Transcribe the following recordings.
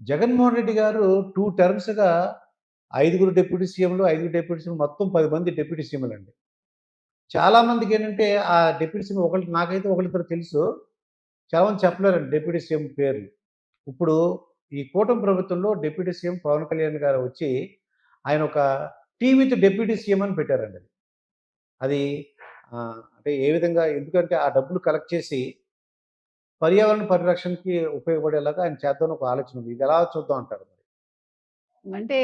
జగన్మోహన్ రెడ్డి గారు టూ టర్మ్స్గా ఐదుగురు డిప్యూటీ సీఎంలు ఐదుగురు డిప్యూటీ సీఎం మొత్తం పది మంది డిప్యూటీ సీఎంలు అండి. చాలా మందికి ఏంటంటే ఆ డిప్యూటీ సీఎం ఒకళ్ళు నాకైతే ఒకళ్ళిద్దరు తెలుసు. చాలామంది చెప్పలేరండి డిప్యూటీ సీఎం పేర్లు. ఇప్పుడు ఈ కూటమి ప్రభుత్వంలో డిప్యూటీ సీఎం పవన్ కళ్యాణ్ గారు వచ్చి ఆయన ఒక టీ విత్ డిప్యూటీ సీఎం అని పెట్టారండి. అది అంటే ఏ విధంగా ఎందుకంటే ఆ డబ్బులు కలెక్ట్ చేసి పర్యావరణ పరిరక్షణకి ఉపయోగపడేలాగా ఆయన చేద్దాం ఒక ఆలోచన ఉంది. ఇది ఎలా చూద్దాం అంటారు మరి? అంటే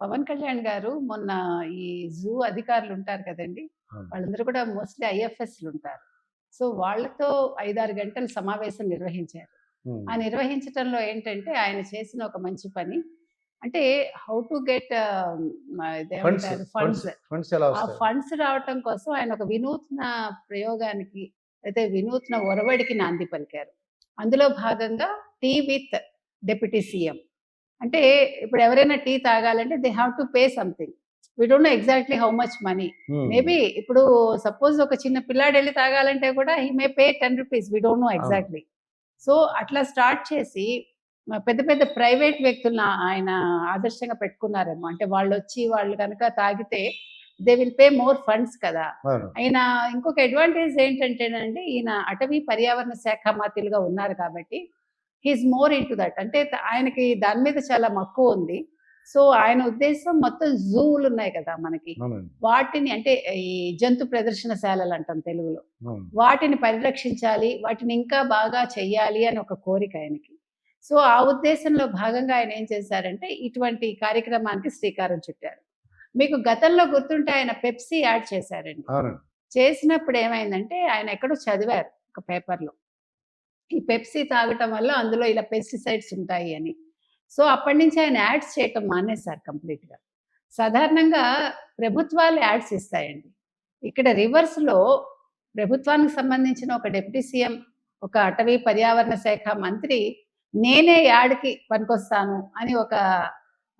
పవన్ కళ్యాణ్ గారు మొన్న ఈ జూ అధికారులు ఉంటారు కదండి. వాళ్ళందరూ కూడా మోస్ట్లీ ఐఎఫ్ఎస్లు ఉంటారు. సో వాళ్ళతో ఐదారు గంటలు సమావేశం నిర్వహించారు. ఆ నిర్వహించడంలో ఏంటంటే ఆయన చేసిన ఒక మంచి పని అంటే how to get funds funds రావటం కోసం ఆయన ఒక వినూత్న ప్రయోగానికి అయితే వినూత్న ఒరవడికి నాంది పలికారు. అందులో భాగంగా టీ విత్ డెప్యూటీ సీఎం. అంటే ఇప్పుడు ఎవరైనా tea తాగాలంటే they have to pay something. We don't know exactly how much money. Maybe ఇప్పుడు సపోజ్ ఒక చిన్న పిల్లాడు వెళ్ళి తాగాలంటే కూడా he may pay ten rupees we don't know exactly so అట్లా స్టార్ట్ చేసి పెద్ద పెద్ద ప్రైవేట్ వ్యక్తులను ఆయన ఆదర్శంగా పెట్టుకున్నారేమో. అంటే వాళ్ళు వచ్చి వాళ్ళు కనుక తాగితే they will pay more funds కదా. ఆయన ఇంకొక అడ్వాంటేజ్ ఏంటంటేనండి ఈయన అటవీ పర్యావరణ శాఖ మంత్రులుగా ఉన్నారు కాబట్టి he's more into that అంటే ఆయనకి దాని మీద చాలా మక్కువ ఉంది. సో ఆయన ఉద్దేశం మొత్తం జూలు ఉన్నాయి కదా మనకి. వాటిని అంటే ఈ జంతు ప్రదర్శనశాలలు అంటాం తెలుగులో. వాటిని పరిరక్షించాలి వాటిని ఇంకా బాగా చెయ్యాలి అని ఒక కోరిక ఆయనకి. సో ఆ ఉద్దేశంలో భాగంగా ఆయన ఏం చేశారంటే ఇటువంటి కార్యక్రమానికి శ్రీకారం చుట్టారు. మీకు గతంలో గుర్తుంటే ఆయన పెప్సీ యాడ్ చేశారండి. చేసినప్పుడు ఏమైందంటే ఆయన ఎక్కడో చదివారు ఒక పేపర్లో. ఈ పెప్సీ తాగటం వల్ల అందులో ఇలా పెస్టిసైడ్స్ ఉంటాయి అని. సో అప్పటి నుంచి ఆయన యాడ్స్ చేయటం మానేశారు కంప్లీట్గా. సాధారణంగా ప్రభుత్వాలు యాడ్స్ ఇస్తాయండి. ఇక్కడ రివర్స్లో ప్రభుత్వానికి సంబంధించిన ఒక డిప్యూటీ సీఎం ఒక అటవీ పర్యావరణ శాఖ మంత్రి నేనే యాడ్కి పనికొస్తాను అని ఒక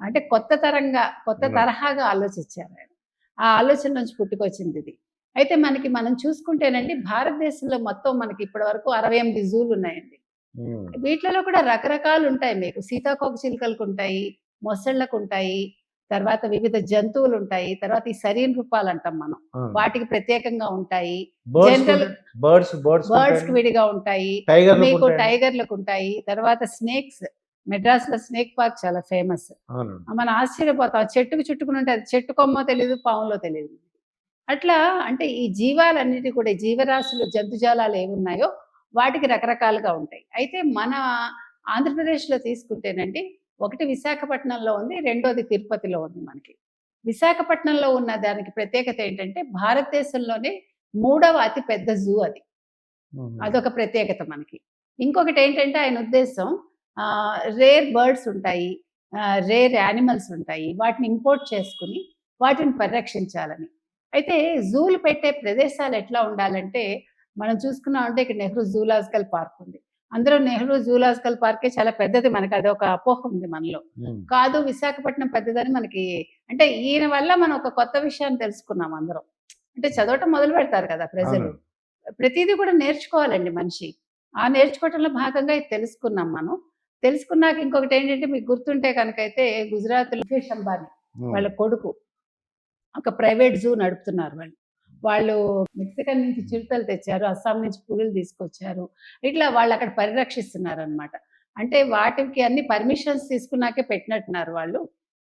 అంటే కొత్త తరంగా కొత్త. తరహాగా ఆలోచించారు ఆయన. ఆ ఆలోచన నుంచి పుట్టుకొచ్చింది ఇది. అయితే మనకి మనం చూసుకుంటేనండి భారతదేశంలో మొత్తం మనకి ఇప్పటి వరకు అరవై ఎనిమిది జూలు ఉన్నాయండి. ఉమ్. వీటిలో కూడా రకరకాలు ఉంటాయి మీకు. సీతాకోక చిలుకలకు ఉంటాయి మొసళ్ళకు ఉంటాయి తర్వాత వివిధ జంతువులు ఉంటాయి తర్వాత ఈ సరీన్ రూపాలు అంటాం మనం. వాటికి ప్రత్యేకంగా ఉంటాయి. బర్డ్స్ జనరల్ బర్డ్స్ బర్డ్స్ బర్డ్స్కి విడిగా ఉంటాయి. మీకు టైగర్లకు ఉంటాయి. తర్వాత స్నేక్స్ మెడ్రాస్లో స్నేక్ పార్క్ చాలా ఫేమస్. మనం ఆశ్చర్యపోతాం. చెట్టుకు చుట్టుకుని ఉంటే అది చెట్టు కొమ్మో తెలియదు పాములో తెలియదు అట్లా అంటే ఈ జీవాలన్నిటి కూడా జీవరాశులు జంతుజాలాలు ఏమున్నాయో వాటికి రకరకాలుగా ఉంటాయి. అయితే మన ఆంధ్రప్రదేశ్లో తీసుకుంటేనండి ఒకటి విశాఖపట్నంలో ఉంది రెండోది తిరుపతిలో ఉంది మనకి. విశాఖపట్నంలో ఉన్న దానికి ప్రత్యేకత ఏంటంటే భారతదేశంలోనే మూడవ అతి పెద్ద జూ అది. అదొక ప్రత్యేకత మనకి. ఇంకొకటి ఏంటంటే ఆయన ఉద్దేశం రేర్ బర్డ్స్ ఉంటాయి రేర్ యానిమల్స్ ఉంటాయి వాటిని ఇంపోర్ట్ చేసుకుని వాటిని పరిరక్షించాలని. అయితే జూలు పెట్టే ప్రదేశాలు ఎట్లా ఉండాలంటే మనం చూసుకున్నామంటే ఇక్కడ నెహ్రూ జూలాజికల్ పార్క్ ఉంది. అందరూ నెహ్రూ జూలాజికల్ పార్కే చాలా పెద్దది మనకి అది ఒక అపోహ ఉంది మనలో. కాదు విశాఖపట్నం పెద్దదని మనకి అంటే ఈయన వల్ల మనం ఒక కొత్త విషయాన్ని తెలుసుకున్నాం అందరం. అంటే చదవటం మొదలు పెడతారు కదా ప్రజలు. ప్రతిదీ కూడా నేర్చుకోవాలండి మనిషి. ఆ నేర్చుకోవటంలో భాగంగా ఇది తెలుసుకున్నాం మనం. తెలుసుకున్నాక ఇంకొకటి ఏంటంటే మీకు గుర్తుంటే కనుక అయితే గుజరాత్ ముఖేష్ అంబానీ. వాళ్ళ కొడుకు. ఒక ప్రైవేట్ జూ నడుపుతున్నారు వాళ్ళు. వాళ్ళు మెక్సికన్ నుంచి చిరుతలు తెచ్చారు అస్సాం నుంచి పులులు తీసుకొచ్చారు. ఇట్లా వాళ్ళు అక్కడ పరిరక్షిస్తున్నారు అనమాట అంటే వాటికి అన్ని పర్మిషన్స్ తీసుకున్నాకే పెట్టినట్టున్నారు వాళ్ళు.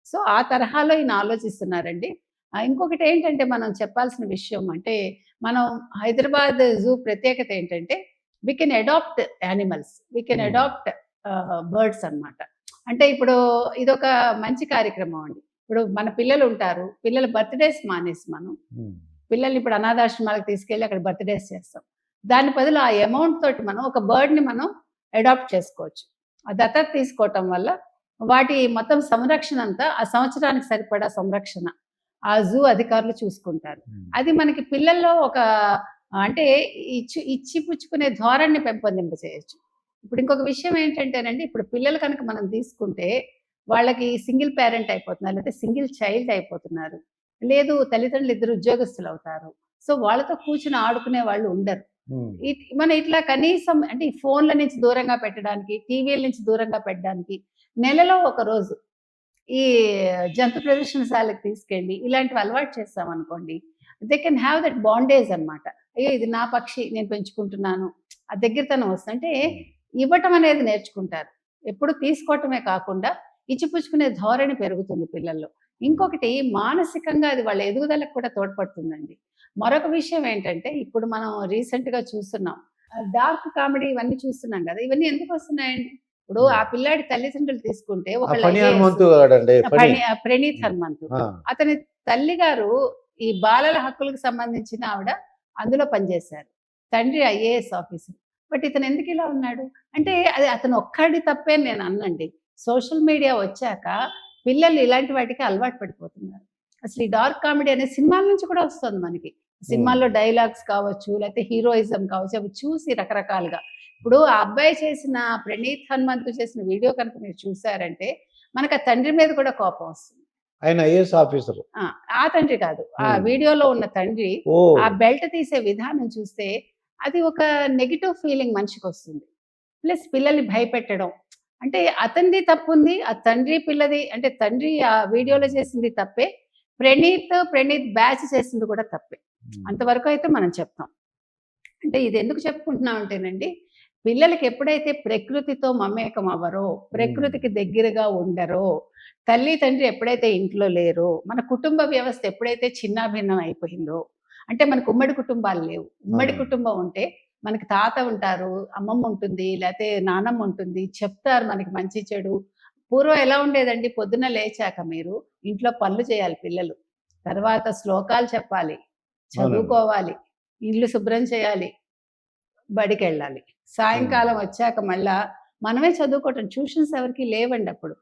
సో ఆ తరహాలో ఈయన ఆలోచిస్తున్నారండి. ఇంకొకటి ఏంటంటే మనం చెప్పాల్సిన విషయం అంటే మనం హైదరాబాద్ జూ ప్రత్యేకత ఏంటంటే we can adopt animals we can. Adopt birds అన్నమాట. అంటే ఇప్పుడు ఇదొక మంచి కార్యక్రమం అండి. ఇప్పుడు మన పిల్లలు ఉంటారు పిల్లల బర్త్డేస్ మానేసి మనం. పిల్లల్ని ఇప్పుడు అనాథాశ్రమాలకు తీసుకెళ్ళి అక్కడ బర్త్డేస్ చేస్తాం. దాని బదులు ఆ అమౌంట్ తోటి మనం ఒక బర్డ్ని మనం అడాప్ట్ చేసుకోవచ్చు. ఆ దత్తత తీసుకోవటం వల్ల వాటి మొత్తం సంరక్షణ అంతా ఆ సంవత్సరానికి సరిపడా సంరక్షణ ఆ జూ అధికారులు చూసుకుంటారు. అది మనకి పిల్లల్లో ఒక అంటే ఇచ్చి ఇచ్చి పుచ్చుకునే ధోరణిని పెంపొందింప చేయొచ్చు ఇప్పుడు ఇంకొక విషయం ఏంటంటేనండి ఇప్పుడు పిల్లలు కనుక మనం తీసుకుంటే వాళ్ళకి సింగిల్ పేరెంట్ అయిపోతున్నారు లేకపోతే సింగిల్ చైల్డ్ అయిపోతున్నారు. లేదు తల్లిదండ్రులు ఇద్దరు ఉద్యోగస్తులు అవుతారు సో వాళ్ళతో కూర్చుని ఆడుకునే వాళ్ళు ఉండరు. మన ఇట్లా కనీసం అంటే ఈ ఫోన్ల నుంచి దూరంగా పెట్టడానికి టీవీల నుంచి దూరంగా పెట్టడానికి నెలలో ఒక రోజు ఈ జంతు ప్రదర్శనశాలకు తీసుకెళ్ళి ఇలాంటివి అలవాటు చేస్తాం అనుకోండి. They can have that bondage అన్నమాట. అయ్యో ఇది నా పక్షి నేను పెంచుకుంటున్నాను. ఆ దగ్గరతనం వస్తుంది అంటే ఇవ్వటం అనేది నేర్చుకుంటారు. ఎప్పుడు తీసుకోవటమే కాకుండా ఇచ్చిపుచ్చుకునే ధోరణి పెరుగుతుంది పిల్లల్లో. ఇంకొకటి మానసికంగా అది వాళ్ళ ఎదుగుదలకు కూడా తోడ్పడుతుందండి. మరొక విషయం ఏంటంటే ఇప్పుడు మనం recent గా చూస్తున్నాం. డార్క్ కామెడీ ఇవన్నీ చూస్తున్నాం కదా ఇవన్నీ ఎందుకు వస్తున్నాయండి? ఇప్పుడు ఆ పిల్లాడి తల్లిదండ్రులు తీసుకుంటే పని- ప్రణీత్ హనుమంతు. అతని తల్లి గారు ఈ బాలల హక్కులకు సంబంధించిన ఆవిడ అందులో పనిచేశారు. తండ్రి ఐఏఎస్ ఆఫీసర్. బట్ ఇతను ఎందుకు ఇలా ఉన్నాడు? అంటే అది అతను ఒక్కడి తప్పే నేను అన్నండి. సోషల్ మీడియా వచ్చాక పిల్లలు ఇలాంటి వాటికి అలవాటు పడిపోతున్నారు. అసలు ఈ డార్క్ కామెడీ అనే సినిమాల నుంచి కూడా వస్తుంది మనకి. సినిమాల్లో డైలాగ్స్ కావచ్చు లేకపోతే హీరోయిజం కావచ్చు అవి చూసి రకరకాలుగా. ఇప్పుడు ఆ అబ్బాయి చేసిన ప్రణీత్ హనుమంతు చేసిన వీడియో కనుక మీరు చూసారంటే మనకు ఆ తండ్రి మీద కూడా కోపం వస్తుంది. ఆయన ఐఏఎస్ ఆఫీసర్. ఆ, తండ్రి కాదు. ఆ. వీడియోలో ఉన్న తండ్రి ఆ బెల్ట్ తీసే విధానం చూస్తే అది ఒక నెగిటివ్ ఫీలింగ్ మనిషికి వస్తుంది ప్లస్ పిల్లల్ని భయపెట్టడం. అంటే అతనిది తప్పు ఉంది ఆ తండ్రి పిల్లది అంటే తండ్రి ఆ వీడియోలో చేసింది తప్పే. ప్రణీత్ ప్రణీత్ బ్యాచ్ చేసింది కూడా తప్పే. అంతవరకు అయితే మనం చెప్తాం. అంటే ఇది ఎందుకు చెప్పుకుంటున్నాం అంటేనండి పిల్లలకి ఎప్పుడైతే ప్రకృతితో మమేకం అవ్వరో ప్రకృతికి దగ్గరగా ఉండరో తల్లి తండ్రి ఎప్పుడైతే ఇంట్లో లేరో మన కుటుంబ వ్యవస్థ ఎప్పుడైతే చిన్నాభిన్నం అయిపోయిందో అంటే మనకు ఉమ్మడి కుటుంబాలు లేవు. ఉమ్మడి. కుటుంబం ఉంటే మనకి తాత ఉంటారు అమ్మమ్మ ఉంటుంది లేకపోతే నానమ్మ ఉంటుంది చెప్తారు మనకి మంచి చెడు. పూర్వం ఎలా ఉండేదండి? పొద్దున్న లేచాక మీరు ఇంట్లో పనులు చేయాలి పిల్లలు. తర్వాత శ్లోకాలు చెప్పాలి చదువుకోవాలి ఇల్లు శుభ్రం చేయాలి బడికి వెళ్ళాలి సాయంకాలం వచ్చాక మళ్ళా మనమే చదువుకోవటం. ట్యూషన్స్ ఎవరికి లేవండి అప్పుడు.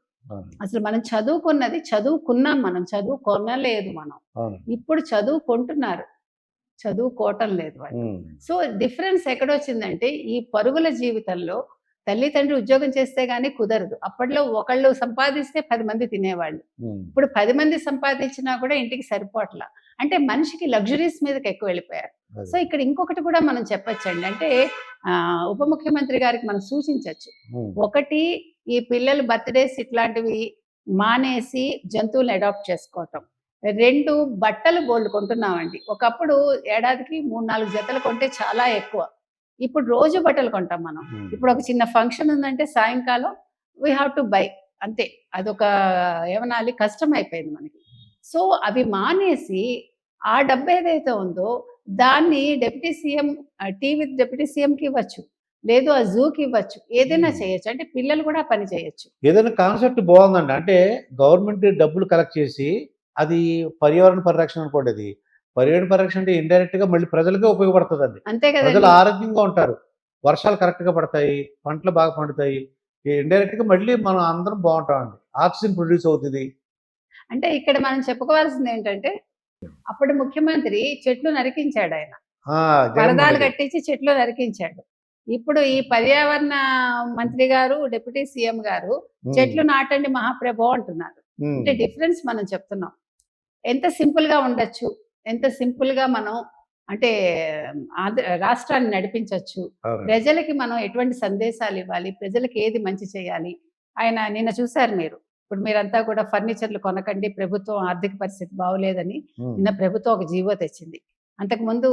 అసలు మనం చదువుకున్నది చదువుకున్నాం మనం చదువుకొనలేదు మనం. ఇప్పుడు చదువుకుంటున్నారు. చదువుకోవటం లేదు వాళ్ళు. సో డిఫరెన్స్ ఎక్కడొచ్చిందంటే ఈ పరుగుల జీవితంలో తల్లిదండ్రి ఉద్యోగం చేస్తే గానీ కుదరదు. అప్పట్లో ఒకళ్ళు సంపాదిస్తే పది మంది తినేవాళ్ళు. ఇప్పుడు పది మంది సంపాదించినా కూడా ఇంటికి సరిపోట్లా అంటే మనిషికి లగ్జరీస్ మీదకి ఎక్కువ వెళ్ళిపోయారు. సో ఇక్కడ ఇంకొకటి కూడా మనం చెప్పొచ్చండి. అంటే ఆ, ఉప ముఖ్యమంత్రి గారికి మనం సూచించవచ్చు ఒకటి ఈ పిల్లలు బర్త్డేస్ ఇట్లాంటివి మానేసి జంతువులను అడాప్ట్ చేసుకోవటం. రెండు బట్టలు బోల్డ్ కొంటున్నామండి. ఒకప్పుడు ఏడాదికి మూడు నాలుగు జతలు కొంటే చాలా ఎక్కువ. ఇప్పుడు రోజు బట్టలు కొంటాం మనం. ఇప్పుడు ఒక చిన్న ఫంక్షన్ ఉందంటే సాయంకాలం వీ హ్యావ్ టు బై అంతే. అదొక ఏమనాలి? కష్టం అయిపోయింది మనకి. సో అవి మానేసి ఆ డబ్బు ఏదైతే ఉందో దాన్ని deputy CM tea with deputy సీఎంకి ఇవ్వచ్చు. లేదు ఆ జూకి ఇవ్వచ్చు. ఏదైనా. చేయొచ్చు. అంటే పిల్లలు కూడా పని చేయొచ్చు. ఏదైనా కాన్సెప్ట్ బాగుందండి. అంటే గవర్నమెంట్ డబ్బులు కలెక్ట్ చేసి అది పర్యావరణ పరిరక్షణ అనుకోండి అది. పర్యావరణ పరిరక్షణ అంటే ఇండైరెక్ట్గా మళ్ళీ ప్రజలకే ఉపయోగపడుతుంది అంతే ప్రజలు ఆరోగ్యంగా ఉంటారు. వర్షాలు కరెక్ట్గా పడతాయి పంటలు బాగా పండుతాయి. ఇండైరెక్ట్గా మళ్ళీ మనం అందరం బాగుంటామండి. ఆక్సిజన్ ప్రొడ్యూస్ అవుతుంది. అంటే ఇక్కడ మనం చెప్పుకోవాల్సింది ఏంటంటే అప్పుడు ముఖ్యమంత్రి చెట్లు నరికించాడు ఆయన. రెడ్డి. కట్టించి చెట్లు నరికించాడు. ఇప్పుడు ఈ పర్యావరణ మంత్రి గారు డిప్యూటీ సీఎం గారు చెట్లు నాటండి మహాప్రభు అంటున్నారు. అంటే డిఫరెన్స్ మనం చెప్తున్నాం. ఎంత సింపుల్గా ఉండొచ్చు ఎంత సింపుల్గా మనం అంటే ఆంధ్ర రాష్ట్రాన్ని నడిపించవచ్చు. ప్రజలకి మనం ఎటువంటి సందేశాలు ఇవ్వాలి ప్రజలకి ఏది మంచి చేయాలి? ఆయన నిన్న చూశారు మీరు. ఇప్పుడు మీరంతా కూడా ఫర్నిచర్లు కొనకండి ప్రభుత్వం ఆర్థిక పరిస్థితి బాగోలేదని నిన్న ప్రభుత్వం ఒక జీవో తెచ్చింది. అంతకుముందు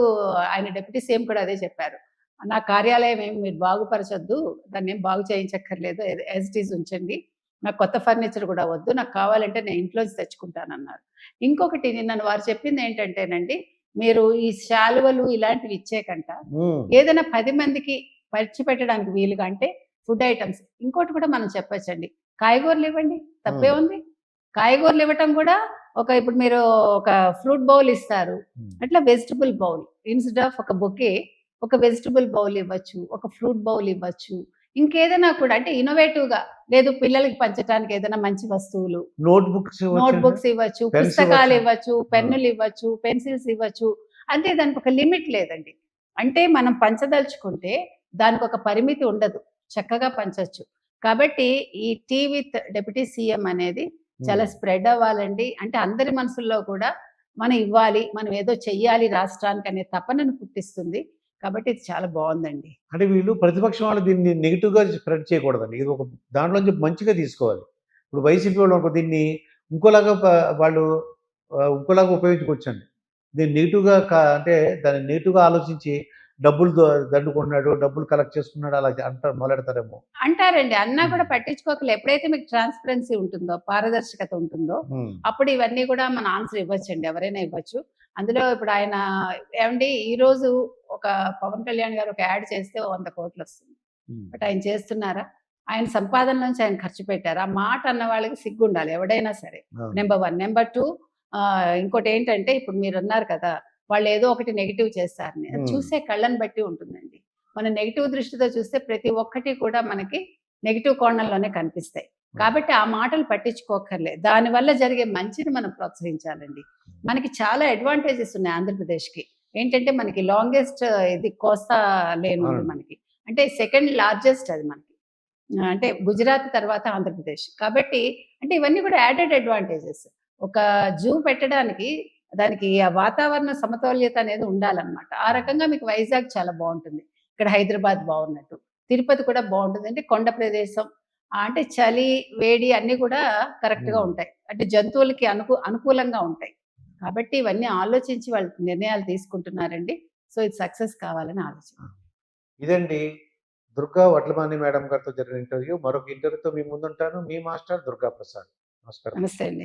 ఆయన డిప్యూటీ సీఎం కూడా అదే చెప్పారు. నా కార్యాలయం ఏమి మీరు బాగుపరచొద్దు దాన్ని ఏం బాగు చేయించక్కర్లేదు యాజ్ ఇట్ ఈజ్ ఉంచండి. నాకు కొత్త ఫర్నిచర్ కూడా వద్దు నాకు కావాలంటే నేను ఇంట్లోంచి తెచ్చుకుంటానన్నారు. ఇంకొకటి నిన్న వారు చెప్పింది ఏంటంటేనండి మీరు ఈ శాలువలు ఇలాంటివి ఇచ్చే కంట ఉమ్, ఏదైనా పది మందికి పంచి పెట్టడానికి వీలుగా అంటే ఫుడ్ ఐటమ్స్. ఇంకోటి కూడా మనం చెప్పొచ్చండి. కాయగూరలు ఇవ్వండి తప్పే. ఉంది. కాయగూరలు ఇవ్వటం కూడా ఒక ఇప్పుడు మీరు ఒక ఫ్రూట్ బౌల్ ఇస్తారు. అట్లా వెజిటబుల్ బౌల్. ఇన్స్టెడ్ ఆఫ్ ఒక బొకే ఒక వెజిటబుల్ బౌల్ ఇవ్వచ్చు ఒక ఫ్రూట్ బౌల్ ఇవ్వచ్చు ఇంకేదైనా కూడా అంటే ఇన్నోవేటివ్గా లేదు పిల్లలకి పంచడానికి ఏదైనా మంచి వస్తువులు. నోట్ బుక్స్ ఇవ్వచ్చండి? నోట్ బుక్స్ ఇవ్వచ్చు. పుస్తకాలు ఇవ్వచ్చు. పెన్నులు ఇవ్వచ్చు పెన్సిల్స్ ఇవ్వచ్చు. అంటే దానికి ఒక లిమిట్ లేదండి. అంటే మనం పంచదలుచుకుంటే దానికి ఒక పరిమితి ఉండదు. చక్కగా పంచొచ్చు. కాబట్టి ఈ టీ విత్ డిప్యూటీ సీఎం అనేది చాలా స్ప్రెడ్ అవ్వాలండి. అంటే అందరి మనసుల్లో కూడా మనం ఇవ్వాలి మనం ఏదో చెయ్యాలి రాష్ట్రానికి అనే తపనను పుట్టిస్తుంది. కాబట్టి ఇది చాలా బాగుందండి. అంటే వీళ్ళు ప్రతిపక్షం వాళ్ళు దీన్ని నెగిటివ్గా స్ప్రెడ్ చేయకూడదండి. ఇది ఒక దాంట్లోంచి మంచిగా తీసుకోవాలి. ఇప్పుడు వైసీపీ వాళ్ళు దీన్ని ఇంకోలాగా వాళ్ళు ఇంకోలాగా ఉపయోగించుకోవచ్చండి దీన్ని నెగిటివ్గా అంటే దాన్ని నెగిటివ్గా ఆలోచించి డబ్బులు ద- దండుకుంటున్నాడు డబ్బులు కలెక్ట్ చేసుకున్నాడు అలా అంటారు మొదలెడతారేమో. అంటారండి. అన్నా కూడా పట్టించుకోకలే ఎప్పుడైతే మీకు ట్రాన్స్పరెన్సీ ఉంటుందో పారదర్శకత ఉంటుందో అప్పుడు ఇవన్నీ కూడా మన ఆన్సర్ ఇవ్వచ్చండి. ఎవరైనా ఇవ్వచ్చు. అందులో ఇప్పుడు ఆయన ఏమండి ఈ రోజు ఒక పవన్ కళ్యాణ్ గారు ఒక యాడ్ చేస్తే వంద కోట్లు వస్తుంది. బట్ ఆయన చేస్తున్నారా? ఆయన సంపాదన నుంచి ఆయన ఖర్చు పెట్టారు? ఆ మాట అన్న వాళ్ళకి సిగ్గు ఉండాలి ఎవడైనా సరే. Number one. నెంబర్ టూ ఇంకోటి ఏంటంటే ఇప్పుడు మీరు అన్నారు కదా వాళ్ళు ఏదో ఒకటి నెగిటివ్ చేస్తారని అది. చూసే కళ్ళని బట్టి ఉంటుందండి. మన నెగిటివ్ దృష్టితో చూస్తే ప్రతి ఒక్కటి కూడా మనకి నెగిటివ్ కోణంలోనే కనిపిస్తాయి. కాబట్టి ఆ మాటలు పట్టించుకోకర్లే దానివల్ల జరిగే మంచిని మనం ప్రోత్సహించాలండి. మనకి చాలా అడ్వాంటేజెస్ ఉన్నాయి ఆంధ్రప్రదేశ్కి. ఏంటంటే మనకి లాంగెస్ట్ ఇది కోస్తా లేన్ ఉంది. మనకి. అంటే సెకండ్ లార్జెస్ట్ అది మనకి. అంటే గుజరాత్ తర్వాత ఆంధ్రప్రదేశ్. కాబట్టి అంటే ఇవన్నీ కూడా యాడెడ్ అడ్వాంటేజెస్ ఒక జూ పెట్టడానికి దానికి ఆ వాతావరణ సమతౌల్యత అనేది ఉండాలన్నమాట. ఆ రకంగా మీకు వైజాగ్ చాలా బాగుంటుంది. ఇక్కడ హైదరాబాద్ బాగున్నట్టు. తిరుపతి కూడా బాగుంటుంది. అంటే కొండ ప్రదేశం అంటే చలి వేడి అన్నీ కూడా కరెక్ట్గా. ఉంటాయి. అంటే జంతువులకి అనుకూ అనుకూలంగా ఉంటాయి. కాబట్టి ఇవన్నీ ఆలోచించి వాళ్ళు నిర్ణయాలు తీసుకుంటున్నారండి. సో ఇది సక్సెస్ కావాలని ఆలోచన. ఇదండి దుర్గా వడ్లమాని మేడం గారితో జరిగిన ఇంటర్వ్యూ. మరొక ఇంటర్వ్యూతో మీ ముందుంటాను. మీ మాస్టర్ దుర్గా ప్రసాద్ నమస్కారం. నమస్తే అండి.